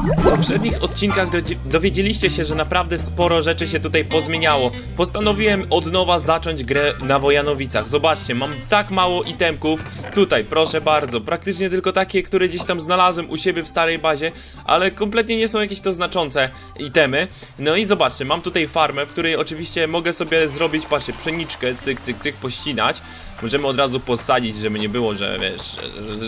W poprzednich odcinkach dowiedzieliście się, że naprawdę sporo rzeczy się tutaj pozmieniało. Postanowiłem od nowa zacząć grę na Wojanowicach. Zobaczcie, mam tak mało itemków. Tutaj, proszę bardzo, praktycznie tylko takie, które gdzieś tam znalazłem u siebie w starej bazie, ale kompletnie nie są jakieś to znaczące itemy. No i zobaczcie, mam tutaj farmę, w której oczywiście mogę sobie zrobić, patrzcie, pszeniczkę, cyk, cyk, cyk, pościnać. Możemy od razu posadzić, żeby nie było, że wiesz,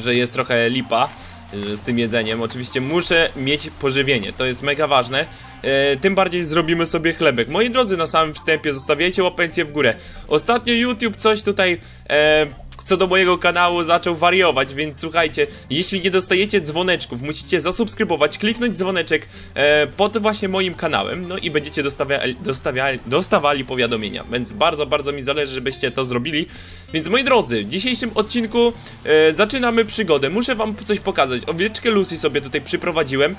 że, jest trochę lipa z tym jedzeniem. Oczywiście muszę mieć pożywienie, to jest mega ważne. E, tym bardziej zrobimy sobie chlebek. Moi drodzy, na samym wstępie zostawiajcie łapencję w górę. Ostatnio YouTube coś tutaj e, co do mojego kanału zaczął wariować, więc słuchajcie, jeśli nie dostajecie dzwoneczków, musicie zasubskrybować, kliknąć dzwoneczek e, pod właśnie moim kanałem, no i będziecie dostawia- dostawia- dostawali powiadomienia, więc bardzo, bardzo mi zależy, żebyście to zrobili. Więc moi drodzy, w dzisiejszym odcinku e, zaczynamy przygodę. Muszę wam coś pokazać. Owieczkę Lucy sobie tutaj przyprowadziłem.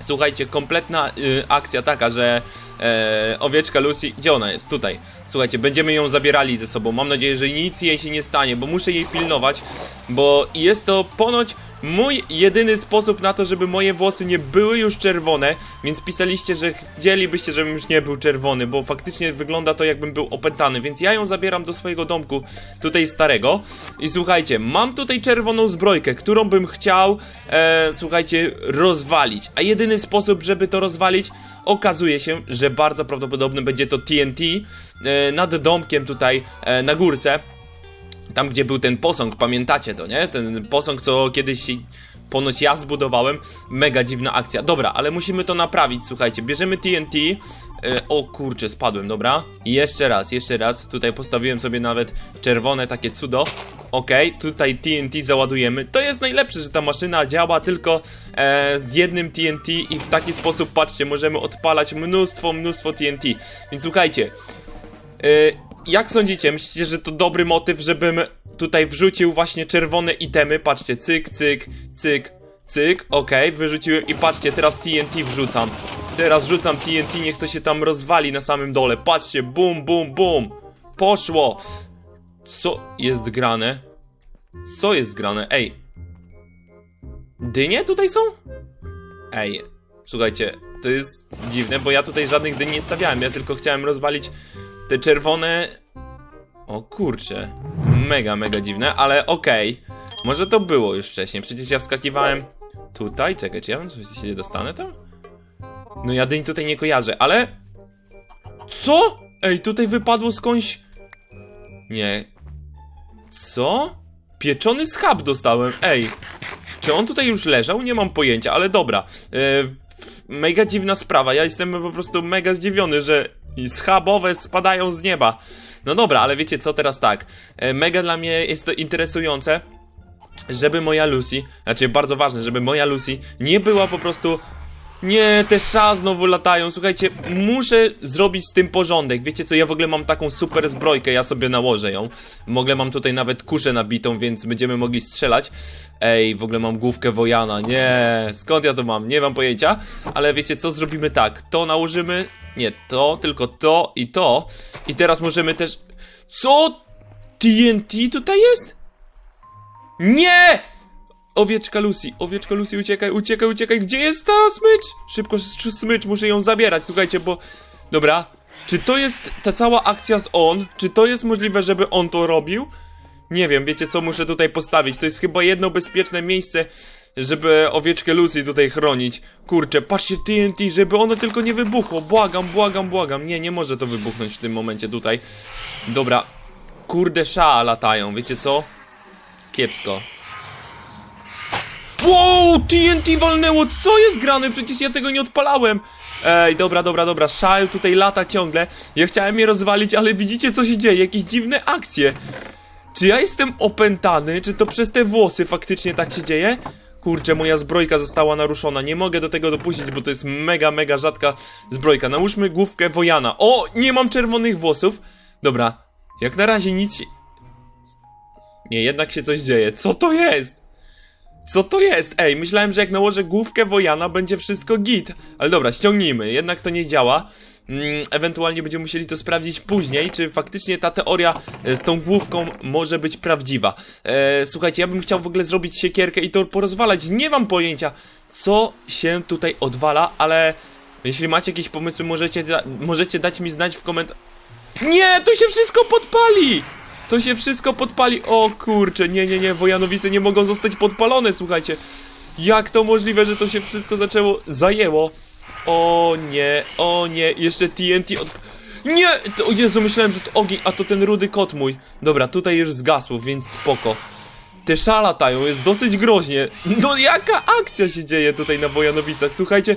Słuchajcie, kompletna y, akcja taka, że e, owieczka Lucy, gdzie ona jest? Tutaj. Słuchajcie, będziemy ją zabierali ze sobą. Mam nadzieję, że nic jej się nie stanie, bo muszę jej pilnować, bo jest to ponoć mój jedyny sposób na to, żeby moje włosy nie były już czerwone, więc pisaliście, że chcielibyście, żebym już nie był czerwony, bo faktycznie wygląda to jakbym był opętany, więc ja ją zabieram do swojego domku, tutaj starego. I słuchajcie, mam tutaj czerwoną zbrojkę, którą bym chciał, e, słuchajcie, rozwalić. A jedyny sposób, żeby to rozwalić, okazuje się, że bardzo prawdopodobny będzie to TNT e, nad domkiem tutaj e, na górce. Tam, gdzie był ten posąg, pamiętacie to, nie? Ten posąg, co kiedyś się- ponoć ja zbudowałem. Mega dziwna akcja. Dobra, ale musimy to naprawić, słuchajcie. Bierzemy TNT. E, o kurczę, spadłem, dobra. I jeszcze raz, jeszcze raz. Tutaj postawiłem sobie nawet czerwone takie cudo. Okej, tutaj TNT załadujemy. To jest najlepsze, że ta maszyna działa tylko e, z jednym TNT i w taki sposób, patrzcie, możemy odpalać mnóstwo, mnóstwo TNT. Więc słuchajcie, Y, jak sądzicie, myślicie, że to dobry motyw, żebym tutaj wrzucił właśnie czerwone itemy? Patrzcie, cyk, cyk, cyk, cyk, okej, wyrzuciłem i patrzcie, teraz TNT wrzucam. Teraz wrzucam TNT, niech to się tam rozwali na samym dole. Patrzcie, bum, bum, bum. Poszło. Co jest grane? Co jest grane? Ej. Dynie tutaj są? Ej, słuchajcie, to jest dziwne, bo ja tutaj żadnych dyń nie stawiałem, ja tylko chciałem rozwalić te czerwone... O kurcze. Mega, mega dziwne, ale okej. Może to było już wcześniej, przecież ja wskakiwałem tutaj. Czekaj, czy ja bym coś się dostanę tam? No ja dyń tutaj nie kojarzę, ale... Co? Ej, tutaj wypadło skądś... Nie. Co? Pieczony schab dostałem, ej. Czy on tutaj już leżał? Nie mam pojęcia, ale dobra. E, mega dziwna sprawa. Ja jestem po prostu mega zdziwiony, że schabowe spadają z nieba. No dobra, ale wiecie co teraz tak. E, mega dla mnie jest to interesujące, żeby moja Lucy, znaczy bardzo ważne, żeby moja Lucy nie była po prostu. Nie, te sza znowu latają. Słuchajcie, muszę zrobić z tym porządek. Wiecie co, ja w ogóle mam taką super zbrojkę, ja sobie nałożę ją. W ogóle mam tutaj nawet kuszę nabitą, więc będziemy mogli strzelać. Ej, w ogóle mam główkę Wojana. Nie, skąd ja to mam? Nie mam pojęcia. Ale wiecie co, zrobimy tak. To nałożymy. Nie, to, tylko to i to. I teraz możemy też. Co? TNT tutaj jest? Nie! Owieczka Lucy, owieczka Lucy, uciekaj, uciekaj, uciekaj. Gdzie jest ta smycz? Szybko, sz- smycz, muszę ją zabierać, słuchajcie, bo... Dobra, czy to jest ta cała akcja z on? Czy to jest możliwe, żeby on to robił? Nie wiem, wiecie co muszę tutaj postawić? To jest chyba jedno bezpieczne miejsce, żeby owieczkę Lucy tutaj chronić. Kurczę, patrzcie TNT, żeby ono tylko nie wybuchło. Błagam, błagam, błagam. Nie, nie może to wybuchnąć w tym momencie tutaj. Dobra. Kurde, sza latają, wiecie co? Kiepsko. Wow, TNT walnęło, co jest grane? Przecież ja tego nie odpalałem. Ej, dobra, dobra, dobra, Shile tutaj lata ciągle. Ja chciałem je rozwalić, ale widzicie co się dzieje? Jakieś dziwne akcje. Czy ja jestem opętany? Czy to przez te włosy faktycznie tak się dzieje? Kurczę, moja zbrojka została naruszona. Nie mogę do tego dopuścić, bo to jest mega, mega rzadka zbrojka. Nałóżmy główkę Wojana. O, nie mam czerwonych włosów. Dobra, jak na razie nic. Nie, jednak się coś dzieje. Co to jest? Co to jest? Ej, myślałem, że jak nałożę główkę Wojana, będzie wszystko git. Ale dobra, ściągnijmy. Jednak to nie działa. Mm, ewentualnie będziemy musieli to sprawdzić później, czy faktycznie ta teoria e, z tą główką może być prawdziwa. E, słuchajcie, ja bym chciał w ogóle zrobić siekierkę i to porozwalać. Nie mam pojęcia, co się tutaj odwala, ale jeśli macie jakieś pomysły, możecie, da możecie dać mi znać w komentarzach. Nie, to się wszystko podpali! To się wszystko podpali. O kurczę, nie, nie, nie, Wojanowice nie mogą zostać podpalone, słuchajcie. Jak to możliwe, że to się wszystko zaczęło, zajęło? O nie, o nie, jeszcze TNT od... Nie! To, o Jezu, myślałem, że to ogień, a to ten rudy kot mój. Dobra, tutaj już zgasło, więc spoko. Te sza latają, jest dosyć groźnie. No jaka akcja się dzieje tutaj na Wojanowicach, słuchajcie.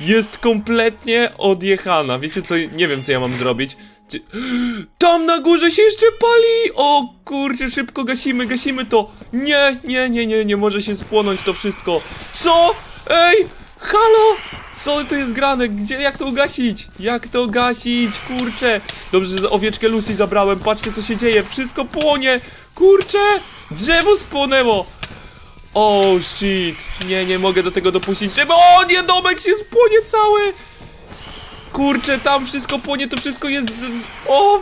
Jest kompletnie odjechana. Wiecie co, nie wiem co ja mam zrobić. Tam na górze się jeszcze pali! O kurczę, szybko gasimy, gasimy to. Nie, nie, nie, nie, nie może się spłonąć to wszystko. Co? Ej, halo! Co to jest grane? Gdzie, jak to ugasić? Jak to gasić? Kurczę! Dobrze, że owieczkę Lucy zabrałem. Patrzcie, co się dzieje. Wszystko płonie. Kurczę! Drzewo spłonęło. Oh, shit. Nie, nie mogę do tego dopuścić, żeby... O nie, domek się spłonie cały! Kurczę, tam wszystko płonie, to wszystko jest... O!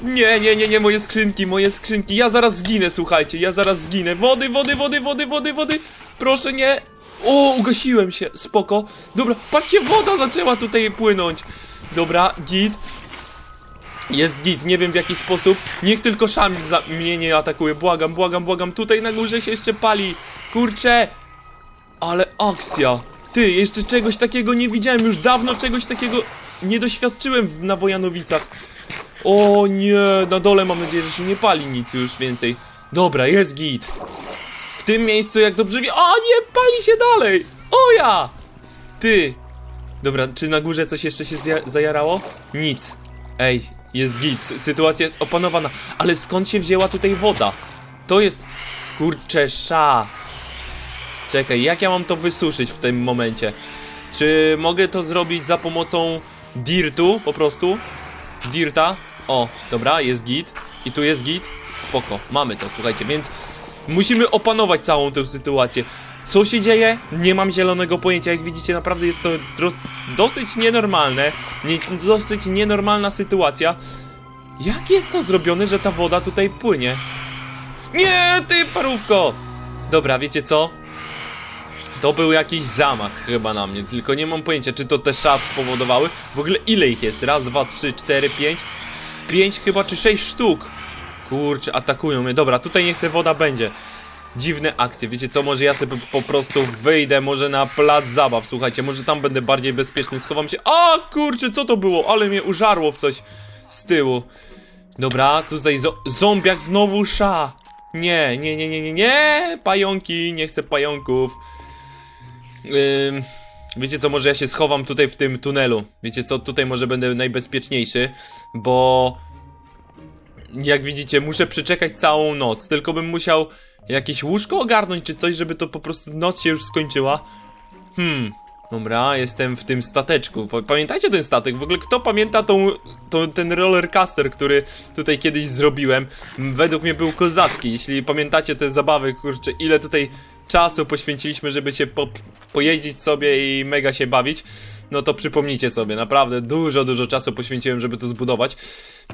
Nie, nie, nie, nie, moje skrzynki, moje skrzynki. Ja zaraz zginę, słuchajcie, ja zaraz zginę. Wody, wody, wody, wody, wody, wody. Proszę nie. O, ugasiłem się, spoko. Dobra, patrzcie, woda zaczęła tutaj płynąć. Dobra, git. Jest git, nie wiem w jaki sposób. Niech tylko szam za mnie nie atakuje. Błagam, błagam, błagam. Tutaj na górze się jeszcze pali. Kurczę. Ale akcja. Ty, jeszcze czegoś takiego nie widziałem. Już dawno czegoś takiego nie doświadczyłem w, na Wojanowicach. O nie, na dole mam nadzieję, że się nie pali nic już więcej. Dobra, jest git. W tym miejscu, jak dobrze wie... O nie, pali się dalej. O ja. Ty. Dobra, czy na górze coś jeszcze się zajarało? Nic. Ej, jest git, sy- sytuacja jest opanowana. Ale skąd się wzięła tutaj woda? To jest... Kurczę, sza. Czekaj, jak ja mam to wysuszyć w tym momencie? Czy mogę to zrobić za pomocą dirtu po prostu? Dirta. O, dobra, jest git. I tu jest git. Spoko, mamy to, słuchajcie, więc musimy opanować całą tę sytuację. Co się dzieje? Nie mam zielonego pojęcia. Jak widzicie, naprawdę jest to dosyć nienormalne. Nie, dosyć nienormalna sytuacja. Jak jest to zrobione, że ta woda tutaj płynie? Nie, ty parówko! Dobra, wiecie co? To był jakiś zamach chyba na mnie, tylko nie mam pojęcia, czy to te szaf spowodowały. W ogóle ile ich jest? Raz, dwa, trzy, cztery, pięć. Pięć chyba, czy sześć sztuk. Kurczę, atakują mnie. Dobra, tutaj niech se woda będzie. Dziwne akcje, wiecie co, może ja sobie po prostu wyjdę może na plac zabaw, słuchajcie, może tam będę bardziej bezpieczny, schowam się... A kurczę, co to było? Ale mnie użarło w coś z tyłu. Dobra, tutaj zo zombiak znowu sza. Nie, nie, nie, nie, nie, nie, pająki, nie chcę pająków. Ym, wiecie co, może ja się schowam tutaj w tym tunelu. Wiecie co, tutaj może będę najbezpieczniejszy, bo jak widzicie, muszę przeczekać całą noc. Tylko bym musiał jakieś łóżko ogarnąć czy coś, żeby to po prostu noc się już skończyła. Hmm, dobra, jestem w tym stateczku. Pa- Pamiętajcie ten statek? W ogóle kto pamięta tą, tą, ten rollercaster, który tutaj kiedyś zrobiłem? Według mnie był kozacki. Jeśli pamiętacie te zabawy, kurczę, ile tutaj czasu poświęciliśmy, żeby się po, pojeździć sobie i mega się bawić. No to przypomnijcie sobie, naprawdę dużo, dużo czasu poświęciłem, żeby to zbudować.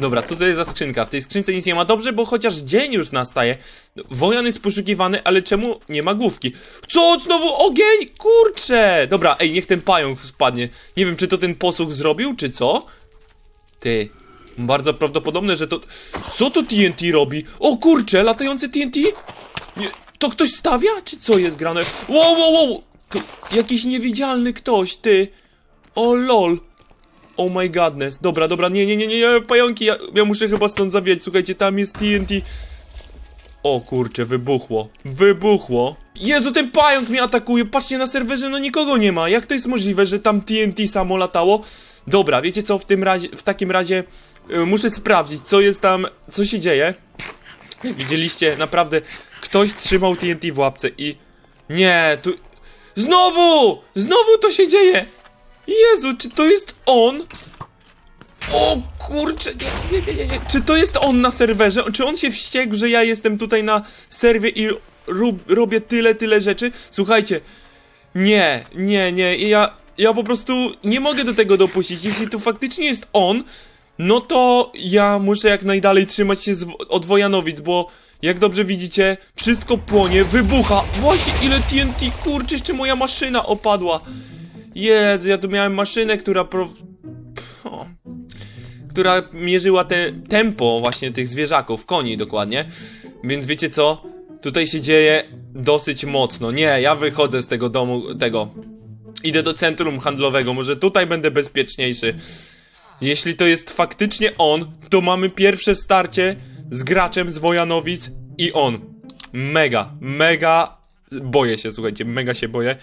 Dobra, co to jest za skrzynka? W tej skrzynce nic nie ma. Dobrze, bo chociaż dzień już nastaje. Wojan jest poszukiwany, ale czemu nie ma główki? Co? Znowu ogień? Kurczę! Dobra, ej, niech ten pająk spadnie. Nie wiem, czy to ten posłuch zrobił, czy co? Ty. Bardzo prawdopodobne, że to... Co to TNT robi? O kurczę, latający TNT? Nie, to ktoś stawia? Czy co jest grane? Wow, wow, wow! To jakiś niewidzialny ktoś, ty. O lol. Oh my godness. Dobra, dobra, nie, nie, nie, nie, pająki, ja, ja muszę chyba stąd zawieć. Słuchajcie, tam jest TNT. O kurczę, wybuchło. Wybuchło. Jezu, ten pająk mnie atakuje. Patrzcie na serwerze, no nikogo nie ma. Jak to jest możliwe, że tam TNT samo latało? Dobra, wiecie co, w tym razie, w takim razie y, muszę sprawdzić, co jest tam, co się dzieje. Widzieliście, naprawdę ktoś trzymał TNT w łapce i... Nie, tu... Znowu! Znowu to się dzieje! Jezu, czy to jest on? O kurczę, nie, nie, nie, nie. Czy to jest on na serwerze? Czy on się wściekł, że ja jestem tutaj na serwie i robię tyle, tyle rzeczy? Słuchajcie, nie, nie, nie, ja... ja po prostu nie mogę do tego dopuścić. Jeśli tu faktycznie jest on, no to ja muszę jak najdalej trzymać się od Wojanowic, bo jak dobrze widzicie, wszystko płonie, wybucha. Właśnie ile TNT, kurczę, jeszcze moja maszyna opadła. Jezu, ja tu miałem maszynę, która pro... Która mierzyła te tempo właśnie tych zwierzaków, koni dokładnie. Więc wiecie co? Tutaj się dzieje dosyć mocno. Nie, ja wychodzę z tego domu, tego. Idę do centrum handlowego, może tutaj będę bezpieczniejszy. Jeśli to jest faktycznie on, to mamy pierwsze starcie z graczem z Wojanowic i on. Mega, mega boję się, słuchajcie, mega się boję.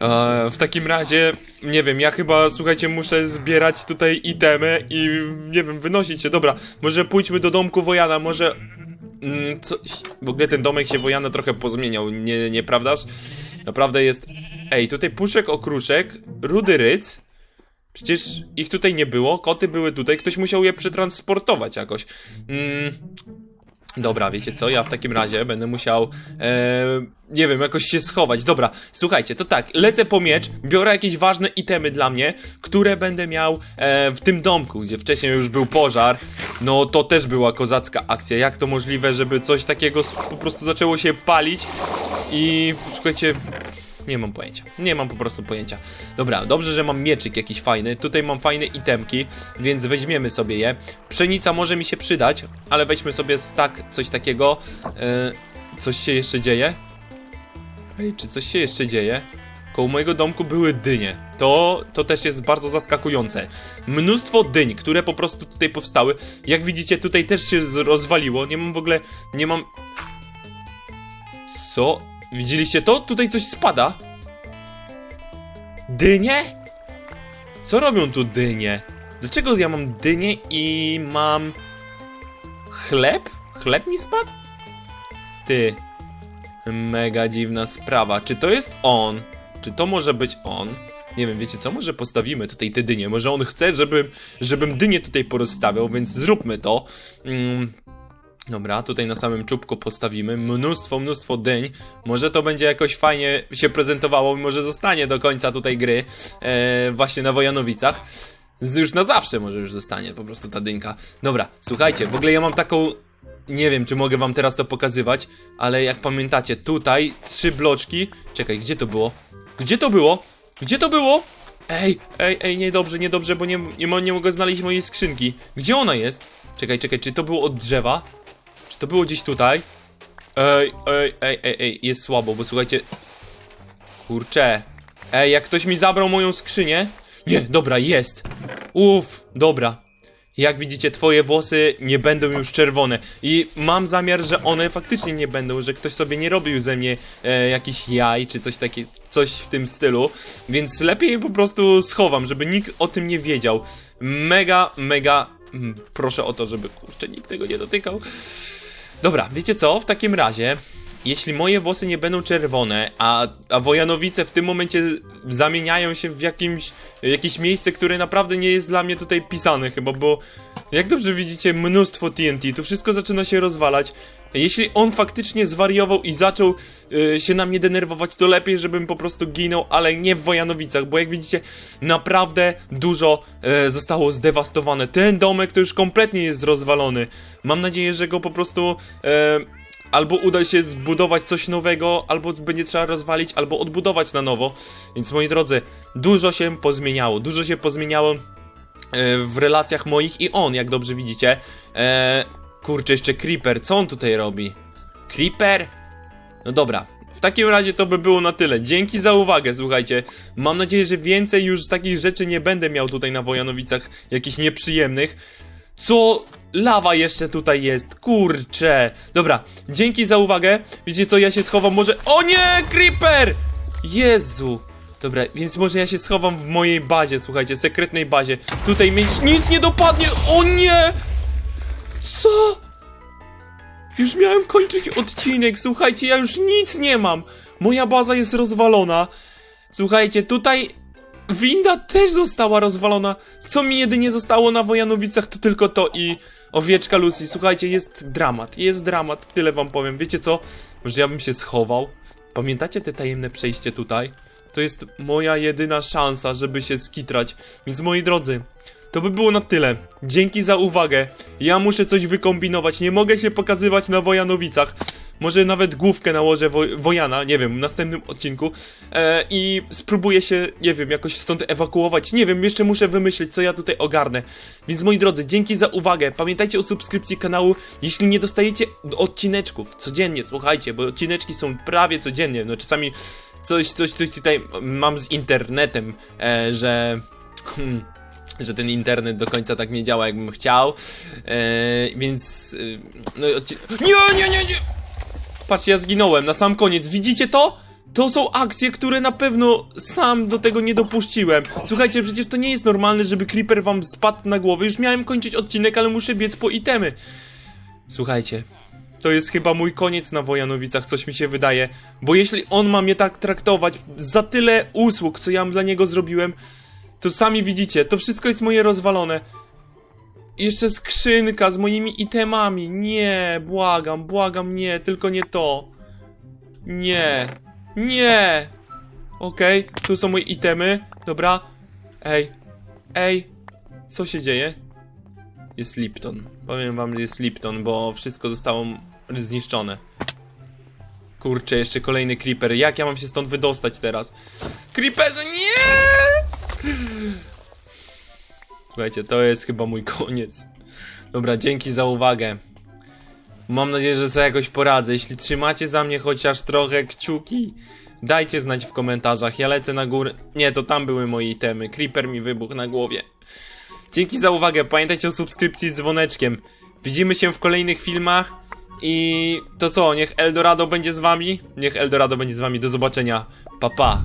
Eee, w takim razie, nie wiem, ja chyba, słuchajcie, muszę zbierać tutaj itemy i, nie wiem, wynosić się. Dobra, może pójdźmy do domku Wojana, może... Mm, coś... W ogóle ten domek się Wojana trochę pozmieniał, nie, nieprawdaż? Naprawdę jest... Ej, tutaj puszek okruszek, rudy ryc... Przecież ich tutaj nie było, koty były tutaj, ktoś musiał je przetransportować jakoś. Mm, dobra, wiecie co, ja w takim razie będę musiał, e, nie wiem, jakoś się schować. Dobra, słuchajcie, to tak, lecę po miecz, biorę jakieś ważne itemy dla mnie, które będę miał e, w tym domku, gdzie wcześniej już był pożar. No to też była kozacka akcja. Jak to możliwe, żeby coś takiego po prostu zaczęło się palić i słuchajcie, nie mam pojęcia. Nie mam po prostu pojęcia. Dobra, dobrze, że mam mieczyk jakiś fajny. Tutaj mam fajne itemki, więc weźmiemy sobie je. Pszenica może mi się przydać, ale weźmy sobie stack, coś takiego. E, coś się jeszcze dzieje? Ej, czy coś się jeszcze dzieje? Koło mojego domku były dynie. To, to też jest bardzo zaskakujące. Mnóstwo dyń, które po prostu tutaj powstały. Jak widzicie, tutaj też się rozwaliło. Nie mam w ogóle. Nie mam. Co? Widzieliście to? Tutaj coś spada. Dynie? Co robią tu dynie? Dlaczego ja mam dynię i mam chleb? Chleb mi spadł? Ty. Mega dziwna sprawa. Czy to jest on? Czy to może być on? Nie wiem, wiecie co? Może postawimy tutaj te dynie. Może on chce, żebym, żebym dynię tutaj porozstawiał, więc zróbmy to. Mm, Dobra, tutaj na samym czubku postawimy mnóstwo, mnóstwo dyń. Może to będzie jakoś fajnie się prezentowało może zostanie do końca tutaj gry e, właśnie na Wojanowicach. Już na zawsze może już zostanie po prostu ta dynka. Dobra, słuchajcie, w ogóle ja mam taką... Nie wiem, czy mogę wam teraz to pokazywać, ale jak pamiętacie, tutaj trzy bloczki... Czekaj, gdzie to było? Gdzie to było? Gdzie to było? Ej, ej, ej, niedobrze, niedobrze, bo nie, nie, nie mogę znaleźć mojej skrzynki. Gdzie ona jest? Czekaj, czekaj, czy to było od drzewa? To było gdzieś tutaj? Ej, ej, ej, ej, ej, jest słabo, bo słuchajcie... Kurczę. Ej, jak ktoś mi zabrał moją skrzynię... Nie, dobra, jest. Uff, dobra. Jak widzicie, twoje włosy nie będą już czerwone. I mam zamiar, że one faktycznie nie będą, że ktoś sobie nie robił ze mnie e, jakiś jaj, czy coś takie, coś w tym stylu. Więc lepiej po prostu schowam, żeby nikt o tym nie wiedział. Mega, mega... mm, Proszę o to, żeby kurczę nikt tego nie dotykał. Dobra, wiecie co? W takim razie, jeśli moje włosy nie będą czerwone, a, a Wojanowice w tym momencie zamieniają się w jakimś, jakieś miejsce, które naprawdę nie jest dla mnie tutaj pisane chyba, bo jak dobrze widzicie, mnóstwo TNT, tu wszystko zaczyna się rozwalać. Jeśli on faktycznie zwariował i zaczął y, się na mnie denerwować, to lepiej, żebym po prostu ginął, ale nie w Wojanowicach, bo jak widzicie, naprawdę dużo e, zostało zdewastowane. Ten domek to już kompletnie jest rozwalony. Mam nadzieję, że go po prostu e, albo uda się zbudować coś nowego, albo będzie trzeba rozwalić, albo odbudować na nowo. Więc moi drodzy, dużo się pozmieniało, dużo się pozmieniało e, w relacjach moich i on, jak dobrze widzicie. E, kurczę, jeszcze Creeper, co on tutaj robi? Creeper? No dobra. W takim razie to by było na tyle. Dzięki za uwagę, słuchajcie. Mam nadzieję, że więcej już takich rzeczy nie będę miał tutaj na Wojanowicach, jakichś nieprzyjemnych. Co? Lawa jeszcze tutaj jest, kurczę. Dobra, dzięki za uwagę. Wiecie co, ja się schowam może... O nie, Creeper! Jezu. Dobra, więc może ja się schowam w mojej bazie, słuchajcie, sekretnej bazie. Tutaj mnie nic nie dopadnie. O nie! Co? Już miałem kończyć odcinek, słuchajcie, ja już nic nie mam. Moja baza jest rozwalona. Słuchajcie, tutaj winda też została rozwalona. Co mi jedynie zostało na Wojanowicach, to tylko to i owieczka Lucy. Słuchajcie, jest dramat, jest dramat, tyle wam powiem. Wiecie co? Może ja bym się schował? Pamiętacie te tajemne przejście tutaj? To jest moja jedyna szansa, żeby się skitrać. Więc moi drodzy, to by było na tyle. Dzięki za uwagę. Ja muszę coś wykombinować. Nie mogę się pokazywać na Wojanowicach. Może nawet główkę nałożę wo Wojana, nie wiem, w następnym odcinku. E, I spróbuję się, nie wiem, jakoś stąd ewakuować. Nie wiem, jeszcze muszę wymyślić, co ja tutaj ogarnę. Więc moi drodzy, dzięki za uwagę. Pamiętajcie o subskrypcji kanału. Jeśli nie dostajecie odcineczków codziennie, słuchajcie, bo odcineczki są prawie codziennie. No czasami coś, coś, coś tutaj mam z internetem, e, że. Hmm, że ten internet do końca tak nie działa, jakbym chciał. E, więc. e, no, i odci- nie, nie, nie, nie! Patrzcie, ja zginąłem na sam koniec. Widzicie to? To są akcje, które na pewno sam do tego nie dopuściłem. Słuchajcie, przecież to nie jest normalne, żeby Creeper wam spadł na głowę. Już miałem kończyć odcinek, ale muszę biec po itemy. Słuchajcie, to jest chyba mój koniec na Wojanowicach, coś mi się wydaje. Bo jeśli on ma mnie tak traktować za tyle usług, co ja dla niego zrobiłem, to sami widzicie, to wszystko jest moje rozwalone. Jeszcze skrzynka z moimi itemami. Nie, błagam, błagam, nie, tylko nie to. Nie, nie. Okej, tu są moje itemy. Dobra. Ej, ej, co się dzieje? Jest Lipton. Powiem wam, że jest Lipton, bo wszystko zostało zniszczone. Kurczę, jeszcze kolejny creeper. Jak ja mam się stąd wydostać teraz? Creeperze, nie! Słuchajcie, to jest chyba mój koniec. Dobra, dzięki za uwagę. Mam nadzieję, że sobie jakoś poradzę. Jeśli trzymacie za mnie chociaż trochę kciuki, dajcie znać w komentarzach. Ja lecę na górę. Nie, to tam były moje itemy. Creeper mi wybuchł na głowie. Dzięki za uwagę. Pamiętajcie o subskrypcji z dzwoneczkiem. Widzimy się w kolejnych filmach. I to co, niech Eldorado będzie z wami? Niech Eldorado będzie z wami. Do zobaczenia. Pa pa.